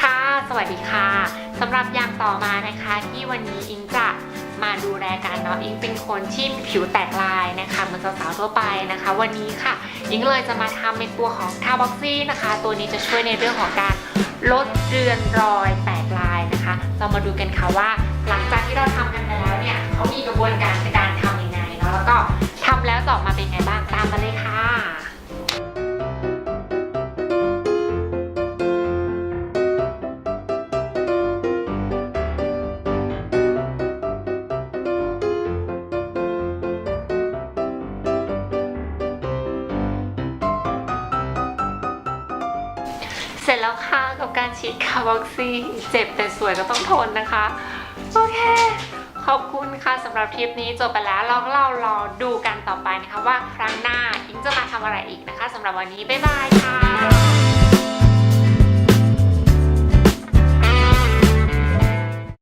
ค่ะ สวัสดีค่ะสำหรับอย่างต่อมานะคะที่วันนี้อิงจะมาดูแลกันเนาะอิงเป็นคนที่ผิวแตกลายนะคะเหมือนสาวๆทั่วไปนะคะ วันนี้ค่ะอิงเลยจะมาทำเป็นตัวของทาบ็อกซี่นะคะ ตัวนี้จะช่วยในเรื่องของการลดเรือนรอยแตกลายนะคะ เรามาดูกันค่ะว่า หลังจากที่เราทำกันไปแล้วเนี่ยเขามีกระบวนการในการทำยังไงเนาะแล้วก็ทำแล้วจะออกมาเป็นไงบ้างตามมาเลยค่ะ เสร็จแล้วค่ะกับการฉีดคาร์บอกซี่ เจ็บแต่สวยก็ต้องทนนะคะ โอเค ขอบคุณค่ะสำหรับทริปนี้จบไปแล้วเราเรารอดูกันต่อไปนะคะว่าครั้งหน้าอิงจะมาทำอะไรอีกนะคะสำหรับวันนี้ บ๊ายบายค่ะ